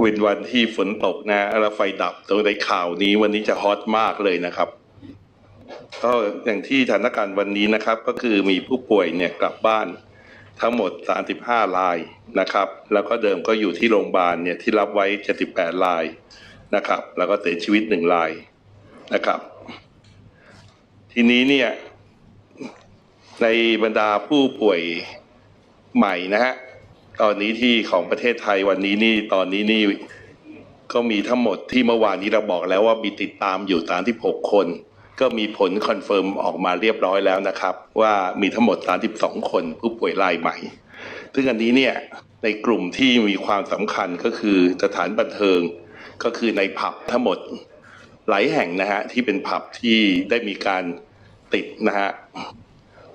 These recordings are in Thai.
เป็นวันที่ฝนตกนะแล้วไฟดับตรงในข่าวนี้วันนี้จะฮอตมากเลยนะครับก็อย่างที่สถานการณ์วันนี้นะครับ ก็คือมีผู้ป่วยเนี่ยกลับบ้านทั้งหมด 35รายนะครับ แล้วก็เดิมก็อยู่ที่โรงพยาบาลเนี่ยที่รับไว้ 78รายนะครับ แล้วก็เสียชีวิตหนึ่งรายนะครับ ทีนี้เนี่ยในบรรดาผู้ป่วยใหม่นะฮะ ตอนนี้ที่ของประเทศไทยวันนี้นี่ตอนนี้นี่ก็มีทั้งหมดที่เมื่อวานนี้เราบอกแล้วว่ามีติดตามอยู่36คน ก็มีผลคอนเฟิร์มออกมาเรียบร้อยแล้วนะครับ ว่ามีทั้งหมด 32 คนผู้ป่วยรายใหม่ ซึ่งอันนี้เนี่ยในกลุ่มที่มีความสำคัญก็คือสถานบันเทิงก็คือในผับทั้งหมดหลายแห่งนะฮะที่เป็นผับที่ได้มีการติดนะฮะ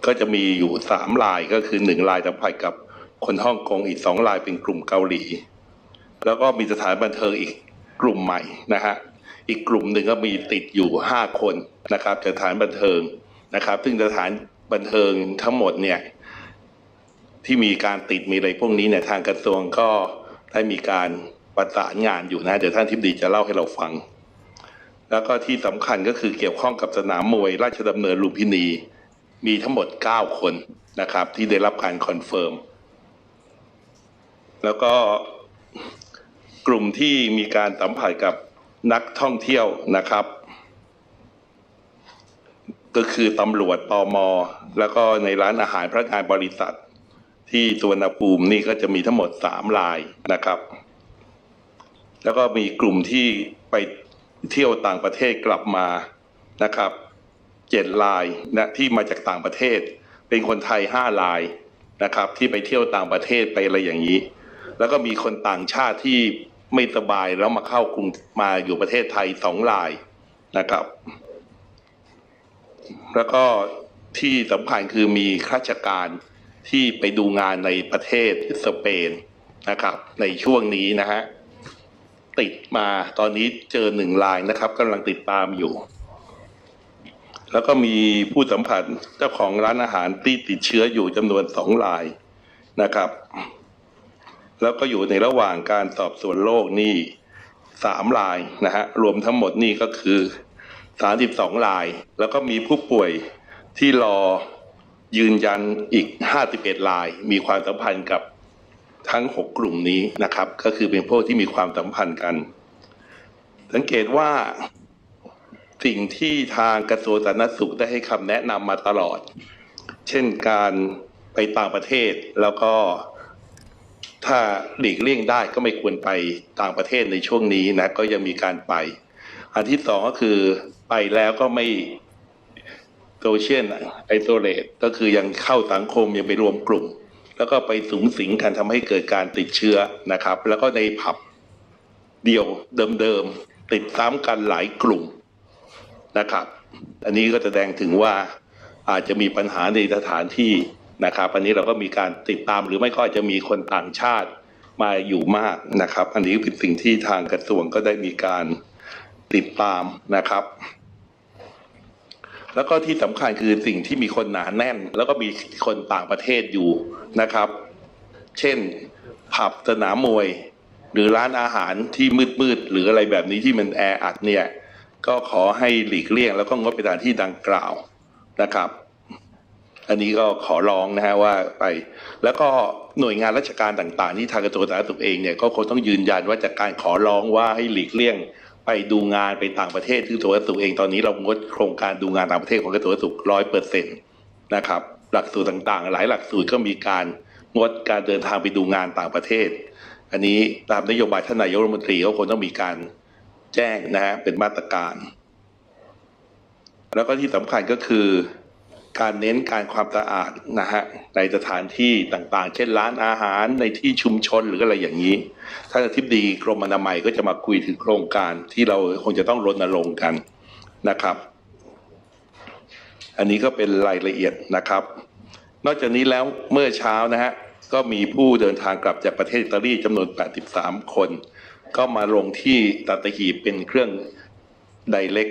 ก็จะมีอยู่สามลายก็คือหนึ่งลายสัมผัสกับ คนฮ่องกงอีกสองลายเป็นกลุ่มเกาหลี แล้วก็มีสถานบันเทิงอีกกลุ่มใหม่นะฮะอีกกลุ่มหนึ่งก็มีติดอยู่ห้าคนนะครับสถานบันเทิงนะครับ ซึ่งสถานบันเทิงทั้งหมดเนี่ยที่มีการติดมีอะไรพวกนี้เนี่ยทางกระทรวงก็ได้มีการประสานงานอยู่นะ เดี๋ยวท่านทิบดีจะเล่าให้เราฟัง แล้วก็ที่สำคัญก็คือเกี่ยวข้องกับสนามมวยราชดำเนินลุมพินี มีทั้งหมด 9 คนนะครับ ที่ได้รับการคอนเฟิร์ม แล้วก็กลุ่มที่มีการสัมผัสกับนักท่องเที่ยวนะครับ ก็คือตำรวจตอมอแล้วก็ในร้านอาหารพนักงานบริษัท ที่สวนภูมินี่ก็จะมีทั้งหมดสามรายนะครับ แล้วก็มีกลุ่มที่ไปเที่ยวต่างประเทศกลับมานะครับเจ็ดลายนะที่มาจากต่างประเทศ เป็นคนไทยห้าลายนะครับ ที่ไปเที่ยวต่างประเทศไปอะไรอย่างนี้ แล้วก็มีคนต่างชาติที่ไม่สบายแล้วมาเข้ากรุงมาอยู่ประเทศไทยสองลายนะครับ แล้วก็ที่สำคัญคือมีข้าราชการที่ไปดูงานในประเทศสเปนนะครับ ในช่วงนี้นะฮะติดมาตอนนี้เจอหนึ่งลายนะครับกำลังติดตามอยู่ แล้วก็มีผู้สัมผัสเจ้าของร้านอาหารที่ติดเชื้ออยู่จำนวนสองรายนะครับ แล้วก็อยู่ในระหว่างการสอบสวนโรคนี่สามรายนะฮะรวมทั้งหมดนี่ก็คือสามสิบสองราย แล้วก็มีผู้ป่วยที่รอยืนยันอีกห้าสิบเอ็ดราย มีความสัมพันธ์กับทั้งหกกลุ่มนี้นะครับ ก็คือเป็นพวกที่มีความสัมพันธ์กัน สังเกตว่าสิ่งที่ทางกระทรวงสาธารณสุขได้ให้คำแนะนำมาตลอด เช่นการไปต่างประเทศแล้วก็ ถ้าหลีกเลี่ยงได้ก็ไม่ควรไปต่างประเทศในช่วงนี้นะก็ยังมีการไป อันที่สองก็คือไปแล้วก็ไม่โซเชียลไอโซเลตก็คือยังเข้าสังคมยังไปรวมกลุ่ม แล้วก็ไปสูงสิงกันทำให้เกิดการติดเชื้อนะครับ แล้วก็ในผับเดียวเดิมๆติดซ้ำกันหลายกลุ่มนะครับ อันนี้ก็แสดงถึงว่าอาจจะมีปัญหาในสถานที่ นะครับอันนี้เราก็มีการติดตามหรือไม่ก็อาจจะมีคนต่างชาติมาอยู่มากนะครับ อันนี้เป็นสิ่งที่ทางกระทรวงก็ได้มีการติดตามนะครับ แล้วก็ที่สำคัญคือสิ่งที่มีคนหนาแน่น แล้วก็มีคนต่างประเทศอยู่นะครับ เช่นผับสนามมวย หรือร้านอาหารที่มืดๆหรืออะไรแบบนี้ที่มันแออัดเนี่ย ก็ขอให้หลีกเลี่ยง แล้วก็งดไปตามที่ดังกล่าวนะครับ อันนี้ก็ขอร้องนะฮะว่าไป แล้วก็หน่วยงานราชการต่างๆ ที่ทางกระทรวงสาธารณสุขเองเนี่ยก็คงต้องยืนยันว่าจากการขอร้องว่าให้หลีกเลี่ยง ไปดูงานไปต่างประเทศที่กระทรวงสาธารณสุขเองตอนนี้เรางดโครงการดูงานต่างประเทศของกระทรวงสาธารณสุขร้อยเปอร์เซ็นต์นะครับหลักสูตรต่างๆ หลายหลักสูตรก็มีการงดการเดินทางไปดูงานต่างประเทศ อันนี้ตามนโยบายท่านนายกรัฐมนตรีก็คงต้องมีการแจ้งนะฮะเป็นมาตรการ แล้วก็ที่สำคัญก็คือ การเน้นการความสะอาดนะฮะในสถานที่ต่างๆ เช่นร้านอาหารในที่ชุมชนหรืออะไรอย่างนี้ท่านอธิบดีกรมอนามัยก็จะมาคุยถึงโครงการที่เราคงจะต้องรณรงค์กันนะครับ อันนี้ก็เป็นรายละเอียดนะครับ นอกจากนี้แล้วเมื่อเช้านะฮะก็มีผู้เดินทางกลับจากประเทศอิตาลีจำนวน 83 คน ก็มาลงที่ตัตหีบเป็นเครื่องไดเล็ก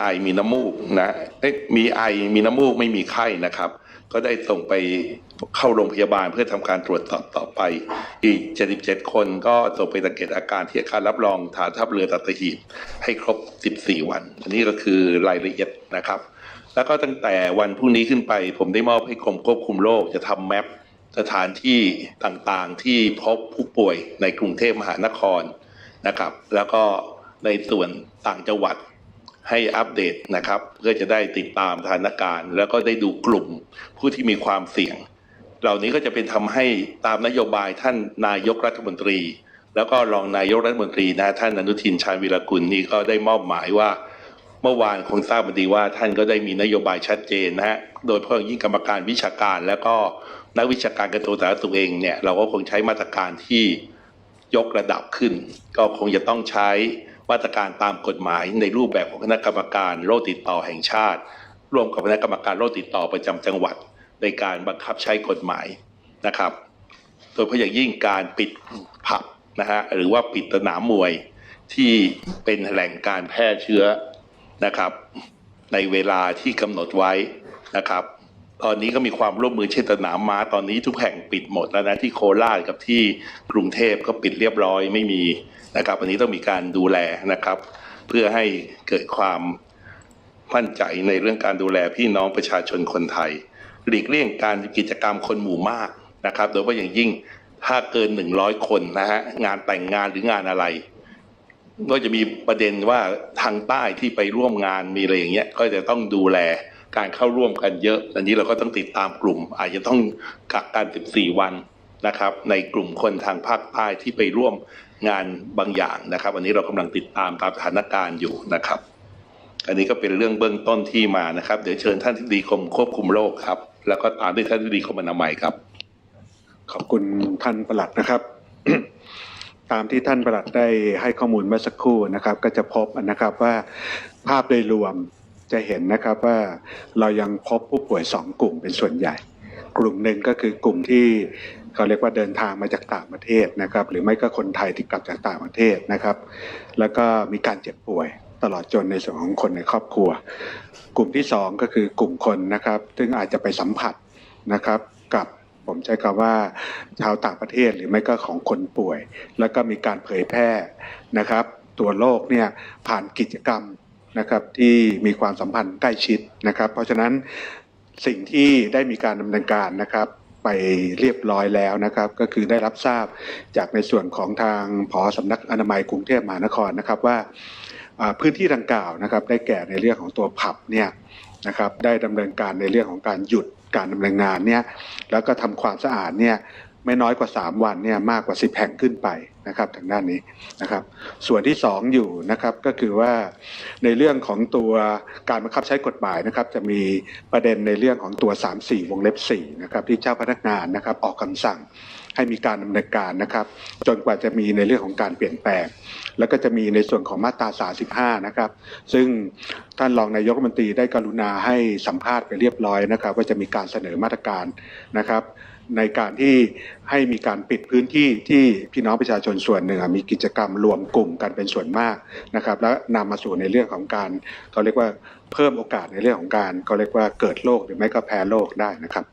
ไอมีน้ำมูกนะเอ้ยมีไอมีน้ำมูกไม่มีไข้นะครับ ก็ได้ส่งไปเข้าโรงพยาบาลเพื่อทำการตรวจสอบต่อไป อีก 77 คนก็ส่งไปสังเกตอาการที่อาคารรับรองฐานทัพเรือสัตหีบให้ครบ 14 วัน อันนี้ก็คือรายละเอียดนะครับ แล้วก็ตั้งแต่วันพรุ่งนี้ขึ้นไป ผมได้มอบให้กรมควบคุมโรคจะทำแมปสถานที่ต่างๆที่พบผู้ป่วยในกรุงเทพมหานครนะครับ แล้วก็ในส่วนต่างจังหวัด ให้อัปเดตนะครับ เพื่อจะได้ติดตามสถานการณ์ แล้วก็ได้ดูกลุ่มผู้ที่มีความเสี่ยง เหล่านี้ก็จะเป็นทำให้ตามนโยบายท่านนายกรัฐมนตรี แล้วก็รองนายกรัฐมนตรีนะท่านอนุทินชาญวีรกุลนี่ก็ได้มอบหมายว่า เมื่อวานคงทราบดีว่าท่านก็ได้มีนโยบายชัดเจนนะฮะโดยเพาะอย่างยิ่งกรรมการวิชาการ แล้วก็นักวิชาการกระทรวงสาธารณสุขเองเนี่ยเราก็คงใช้มาตรการที่ยกระดับขึ้น ก็คงจะต้องใช้ มาตรการตามกฎหมายในรูปแบบของคณะกรรมการโรคติดต่อแห่งชาติ ร่วมกับคณะกรรมการโรคติดต่อประจำจังหวัด ในการบังคับใช้กฎหมายนะครับ โดยเฉพาะอย่างยิ่งการปิดผับนะฮะหรือว่าปิดสนามมวยที่เป็นแหล่งการแพร่เชื้อนะครับ ในเวลาที่กำหนดไว้นะครับ ตอนนี้ก็มีความร่วมมือเช่นสนามม้าตอนนี้ทุกแห่งปิดหมดแล้วนะที่โคราชกับที่กรุงเทพก็ปิดเรียบร้อยไม่มีนะครับอันนี้ต้องมีการดูแลนะครับ เพื่อให้เกิดความมั่นใจในเรื่องการดูแลพี่น้องประชาชนคนไทย หลีกเลี่ยงการกิจกรรมคนหมู่มากนะครับ โดยเฉพาะอย่างยิ่งถ้าเกินหนึ่งร้อยคนนะฮะงานแต่งงานหรืองานอะไร ก็จะมีประเด็นว่าทางใต้ที่ไปร่วมงานมีอะไรอย่างเงี้ยก็จะต้องดูแล การเข้าร่วมกันเยอะ อันนี้เราก็ต้องติดตามกลุ่ม อาจจะต้องกักกัน 14 วันนะครับ ในกลุ่มคนทางภาคใต้ที่ไปร่วมงานบางอย่างนะครับอันนี้เรากำลังติดตามตามสถานการณ์อยู่นะครับ อันนี้ก็เป็นเรื่องเบื้องต้นที่มานะครับ เดี๋ยวเชิญท่านที่ดีกรมควบคุมโรคครับ แล้วก็ตามด้วยท่านที่ดีกรมอนามัยครับ ขอบคุณท่านประหลัดนะครับ ตามที่ท่านประหลัดได้ให้ข้อมูลเมื่อสักครู่นะครับ ก็จะพบนะครับว่าภาพโดยรวม จะเห็นนะครับว่าเรายังพบผู้ป่วยสองกลุ่มเป็นส่วนใหญ่ กลุ่มหนึ่งก็คือกลุ่มที่เขาเรียกว่าเดินทางมาจากต่างประเทศนะครับ หรือไม่ก็คนไทยที่กลับจากต่างประเทศนะครับ แล้วก็มีการเจ็บป่วยตลอดจนในส่วนของคนในครอบครัว กลุ่มที่สองก็คือกลุ่มคนนะครับ ซึ่งอาจจะไปสัมผัสนะครับกับผมใช้คำว่าชาวต่างประเทศหรือไม่ก็ของคนป่วย แล้วก็มีการเผยแพร่นะครับ ตัวโรคเนี่ยผ่านกิจกรรม นะครับที่มีความสัมพันธ์ใกล้ชิดนะครับ เพราะฉะนั้นสิ่งที่ได้มีการดำเนินการนะครับไปเรียบร้อยแล้วนะครับ ก็คือได้รับทราบจากในส่วนของทางผอสำนักอนามัยกรุงเทพมหานครนะครับว่าพื้นที่ดังกล่าวนะครับ ได้แก่ในเรื่องของตัวผับเนี่ยนะครับได้ดำเนินการในเรื่องของการหยุดการดำเนินงานเนี่ยแล้วก็ทำความสะอาดเนี่ย ไม่น้อยกว่า 3 วันเนี่ยมากกว่า 10 แห่งขึ้นไปนะครับทางด้านนี้นะครับ ส่วนที่ 2 อยู่นะครับก็คือว่าในเรื่องของตัวการบังคับใช้กฎหมายนะครับ จะมีประเด็นในเรื่องของตัว 3-4 วงเล็บ4นะครับที่เจ้าพนักงานนะครับออกคำสั่ง ให้มีการดำเนินการนะครับ จนกว่าจะมีในเรื่องของการเปลี่ยนแปลง แล้วก็จะมีในส่วนของมาตรา 35 นะครับ ซึ่งท่านรองนายกรัฐมนตรีได้กรุณาให้สัมภาษณ์ไปเรียบร้อยนะครับ ว่าจะมีการเสนอมาตรการนะครับในการที่ให้มีการปิดพื้นที่ที่พี่น้องประชาชนส่วนหนึ่งมีกิจกรรมรวมกลุ่มกันเป็นส่วนมากนะครับ และนำมาสู่ในเรื่องของการเขาเรียกว่าเพิ่มโอกาสในเรื่องของการเขาเรียกว่าเกิดโรคหรือไม่ก็แพ้โรคได้นะครับ